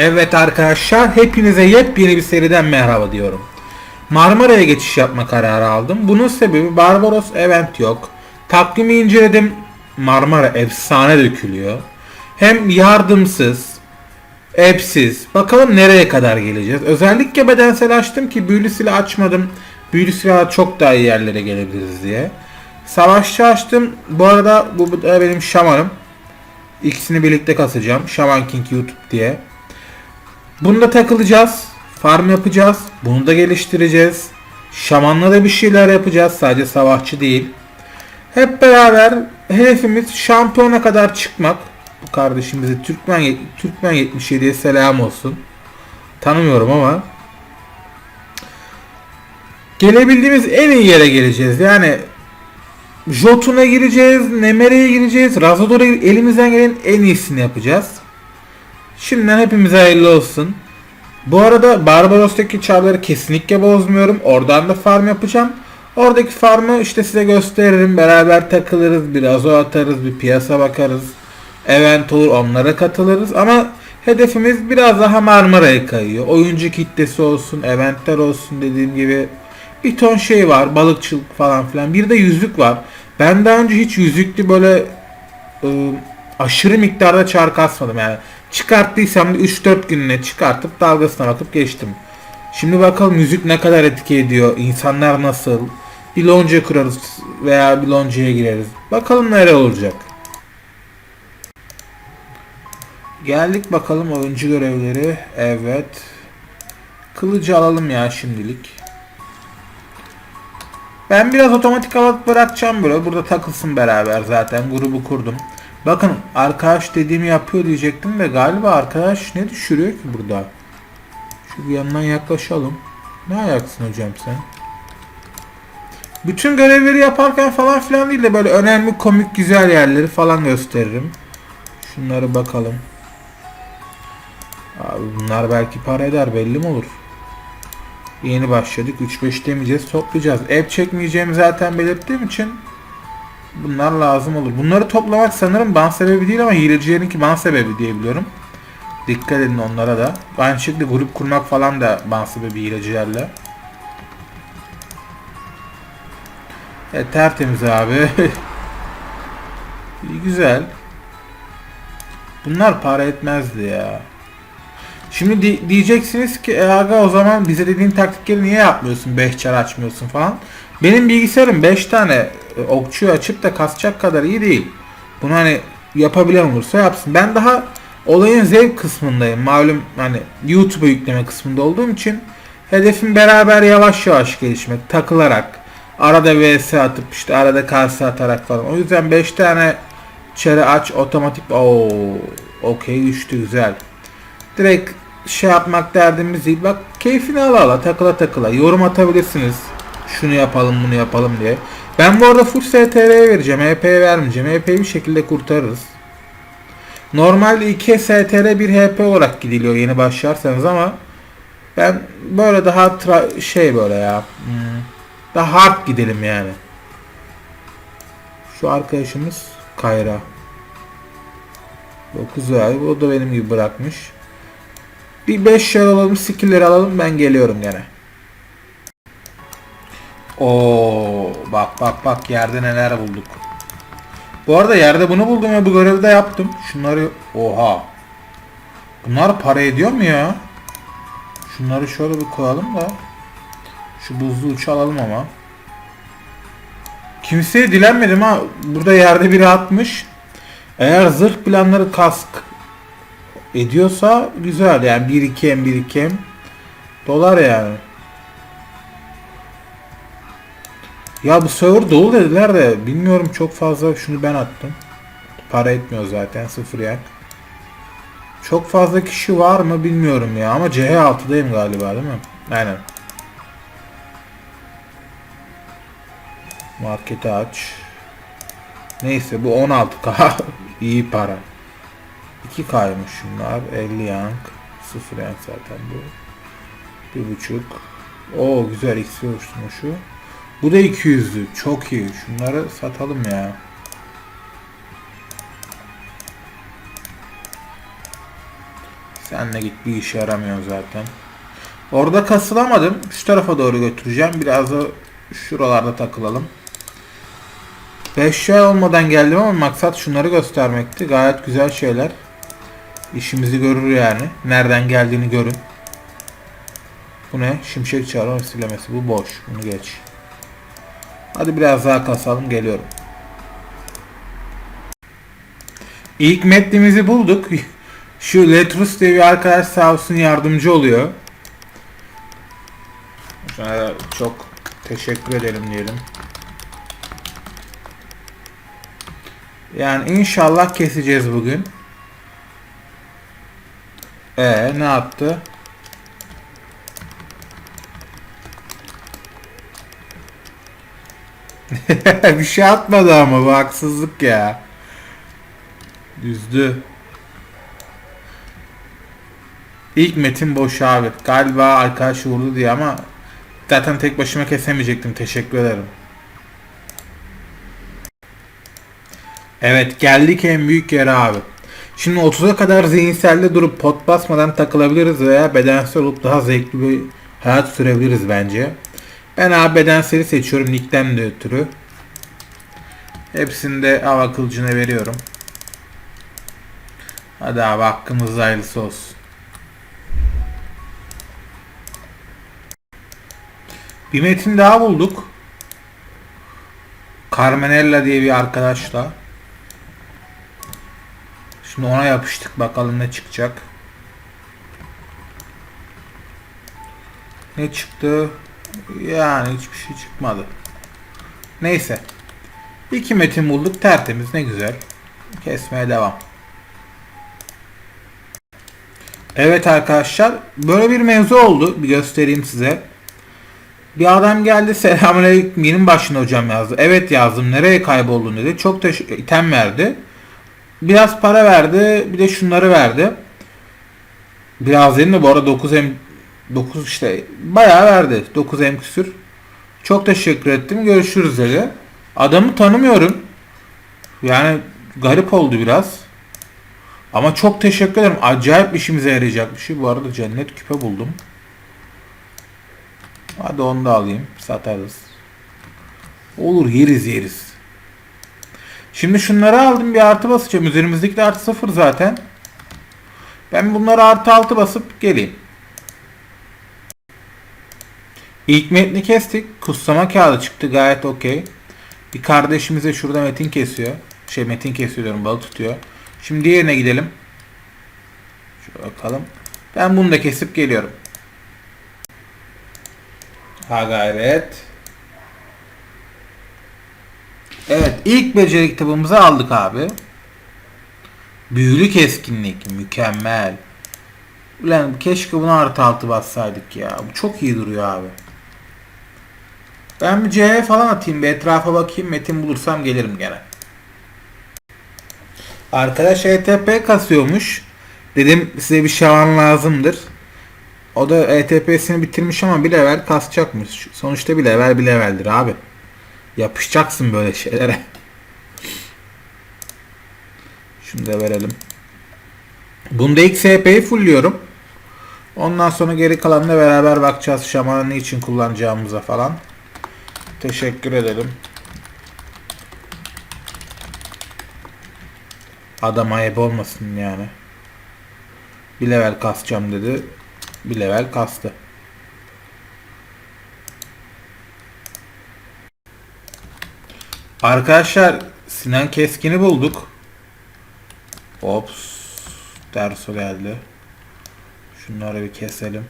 Evet arkadaşlar hepinize yepyeni bir seriden merhaba diyorum. Marmara'ya geçiş yapma kararı aldım. Bunun sebebi Barbaros event yok. Takvimi inceledim. Marmara efsane dökülüyor. Hem yardımsız, app'siz. Bakalım nereye kadar geleceğiz. Özellikle bedensel açtım ki büyülü silah açmadım. Büyülü silahla çok daha iyi yerlere gelebiliriz diye. Savaşçı açtım. Bu arada bu da benim şamanım. İkisini birlikte kasacağım. Shaman King YouTube diye. Bunda takılacağız. Farm yapacağız. Bunu da geliştireceğiz. Şamanla da bir şeyler yapacağız. Sadece savaşçı değil. Hep beraber hedefimiz şampiyona kadar çıkmak. Bu kardeşimize Türkmen Türkmen 77'ye selam olsun. Tanımıyorum ama gelebildiğimiz en iyi yere geleceğiz. Yani Jotun'a gireceğiz, Nemere'ye gireceğiz, Razador'a elimizden gelen en iyisini yapacağız. Şimdiden hepimize hayırlı olsun. Bu arada Barbaros'taki çarları kesinlikle bozmuyorum. Oradan da farm yapacağım. Oradaki farmı işte size gösteririm. Beraber takılırız. Biraz o atarız. Bir piyasa bakarız. Event olur onlara katılırız. Ama hedefimiz biraz daha Marmara'ya kayıyor. Oyuncu kitlesi olsun. Eventler olsun dediğim gibi. Bir ton şey var. Balıkçılık falan filan. Bir de yüzük var. Ben daha önce hiç yüzüklü böyle ıı, aşırı miktarda çar kasmadım yani. Çıkarttıysam da 3-4 gününe çıkartıp dalgasına bakıp geçtim. Şimdi bakalım müzik ne kadar etki ediyor, insanlar nasıl, bir lonca kurarız veya bir loncaya gireriz. Bakalım neler olacak. Geldik bakalım oyuncu görevleri. Evet. Kılıcı alalım ya şimdilik. Ben biraz otomatik alıp bırakacağım böyle. Burada takılsın beraber zaten. Grubu kurdum. Bakın arkadaş dediğimi yapıyor diyecektim de galiba arkadaş ne düşürüyor ki burada? Şu bir yandan yaklaşalım. Ne ayaksın hocam sen? Bütün görevleri yaparken falan filan değil de böyle önemli komik güzel yerleri falan gösteririm. Şunları bakalım. Abi bunlar belki para eder belli mi olur? Yeni başladık 3-5 demeyeceğiz toplayacağız. App çekmeyeceğimi zaten belirttiğim için bunlar lazım olur. Bunları toplamak sanırım ban sebebi değil ama hilecilerinki ban sebebi diye biliyorum. Dikkat edin onlara da. Aynı şekilde grup kurmak falan da ban sebebi hilecilerle. E, tertemiz abi. Güzel. Bunlar para etmezdi ya. Şimdi di- diyeceksiniz ki e aga o zaman bize dediğin taktikleri niye yapmıyorsun? 5 çar açmıyorsun falan. Benim bilgisayarım 5 tane e, okçuyu açıp da kasacak kadar iyi değil. Bunu hani yapabilen olursa yapsın. Ben daha olayın zevk kısmındayım. Malum hani YouTube'a yükleme kısmında olduğum için hedefim beraber yavaş yavaş gelişmek, takılarak, arada vs atıp işte arada kase atarak falan. O yüzden 5 tane çarı aç otomatik o okey düştü güzel direkt şey yapmak derdimiz değil. Bak keyfini ala ala takıla takıla. Yorum atabilirsiniz. Şunu yapalım bunu yapalım diye. Ben bu arada full STR'ye vereceğim. EP'ye vermeyeceğim. EP'yi bir şekilde kurtarırız. Normalde 2 STR 1 HP olarak gidiliyor yeni başlarsanız ama ben böyle daha şey böyle ya hmm, daha hard gidelim yani. Şu arkadaşımız Kayra. 9 ay. O da benim gibi bırakmış. Bir 5 şey alalım, skill'leri alalım. Ben geliyorum gene. Oo, bak bak bak yerde neler bulduk. Bu arada yerde bunu buldum ve bu görevi de yaptım. Şunları oha. Bunlar para ediyor mu ya? Şunları şöyle bir koyalım da. Şu buzlu uçu alalım ama. Kimseye dilenmedim ha. Burada yerde biri atmış. Eğer zırh planları kask ediyorsa güzel yani 1 2 m 1 2 m dolar yani. Ya bu server dolu dediler de bilmiyorum çok fazla şunu ben attım. Para etmiyor zaten sıfır yak. Çok fazla kişi var mı bilmiyorum ya ama CH6'dayım galiba değil mi? Aynen. Marketi aç. Neyse bu 16k iyi para. 2K'ymış şunlar. 50 yank. 0 yank zaten bu. Bir buçuk. Oo güzel X oluşturmuşu. Bu da 200'lü. Çok iyi. Şunları satalım ya. Senle git bir işe yaramıyorsun zaten. Orada kasılamadım. Şu tarafa doğru götüreceğim. Biraz da şuralarda takılalım. 5 ay olmadan geldim ama maksat şunları göstermekti. Gayet güzel şeyler. İşimizi görür yani. Nereden geldiğini görün. Bu ne? Şimşek çağırma silemesi. Bu boş. Bunu geç. Hadi biraz daha kasalım. Geliyorum. İlk metnimizi bulduk. Şu Letrus diye bir arkadaş sağ olsun yardımcı oluyor. Sana çok teşekkür ederim diyelim. Yani inşallah keseceğiz bugün. E ne yaptı? bir şey atmadı ama bu haksızlık ya. Düzdü. İlk metin boş abi. Galiba arkadaş vurdu diye ama zaten tek başıma kesemeyecektim. Teşekkür ederim. Evet geldik en büyük yere abi. Şimdi 30'a kadar zihinselde durup pot basmadan takılabiliriz veya bedensel olup daha zevkli bir hayat sürebiliriz bence. Ben abi bedenseli seçiyorum Nick'ten de ötürü. Hepsini de av akılcına veriyorum. Hadi abi hakkımızda hayırlısı olsun. Bir metin daha bulduk. Carmenella diye bir arkadaşla. Şimdi ona yapıştık bakalım ne çıkacak. Ne çıktı? Yani hiçbir şey çıkmadı. Neyse. İki metin bulduk tertemiz ne güzel. Kesmeye devam. Evet arkadaşlar böyle bir mevzu oldu. Bir göstereyim size. Bir adam geldi selamünaleyküm benim başına hocam yazdı. Evet yazdım nereye kayboldun dedi. Çok da item verdi. Biraz para verdi. Bir de şunları verdi. Biraz dedim de bu arada 9 M 9 işte bayağı verdi. 9 M küsür. Çok teşekkür ettim. Görüşürüz dedi. Adamı tanımıyorum. Yani garip oldu biraz. Ama çok teşekkür ederim. Acayip işimize yarayacak bir şey. Bu arada cennet küpe buldum. Hadi onu da alayım. Satarız. Olur yeriz yeriz. Şimdi şunları aldım bir artı basacağım. Üzerimizdeki de artı sıfır zaten. Ben bunları artı altı basıp geleyim. İlk metni kestik. Kutsama kağıdı çıktı gayet okey. Bir kardeşimize şurada metin kesiyor. Şey metin kesiyor diyorum balık tutuyor. Şimdi diğerine gidelim. Şöyle bakalım. Ben bunu da kesip geliyorum. Ha gayret. Evet ilk beceri kitabımızı aldık abi. Büyülü keskinlik mükemmel. Ulan keşke buna artı altı bassaydık ya. Bu çok iyi duruyor abi. Ben bir C'ye falan atayım bir etrafa bakayım metin bulursam gelirim gene. Arkadaş ETP kasıyormuş. Dedim size bir şavan lazımdır. O da ETP'sini bitirmiş ama bir level kasacakmış. Sonuçta bir level bir leveldir abi. Yapışacaksın böyle şeylere. Şunu da verelim. Bunda XP'yi fullliyorum. Ondan sonra geri kalanla beraber bakacağız şamanı için kullanacağımıza falan. Teşekkür ederim. Adam ayıp olmasın yani. Bir level kasacağım dedi. Bir level kastı. Arkadaşlar Sinan Keskin'i bulduk. Ops. Derso geldi. Şunları bir keselim.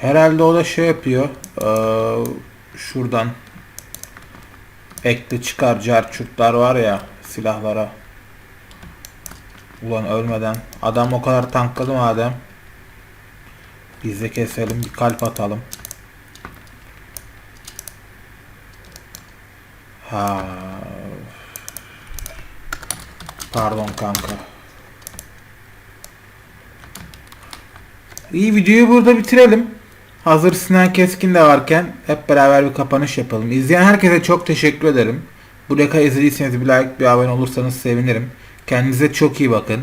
Herhalde o da şey yapıyor. Ee, şuradan ekli çıkar carçurtlar var ya silahlara. Ulan ölmeden. Adam o kadar tankladı madem. Biz de keselim bir kalp atalım. Ha. Pardon kanka. İyi videoyu burada bitirelim. Hazır Sinan Keskin de varken hep beraber bir kapanış yapalım. İzleyen herkese çok teşekkür ederim. Bu dakika izlediyseniz bir like bir abone olursanız sevinirim. Kendinize çok iyi bakın.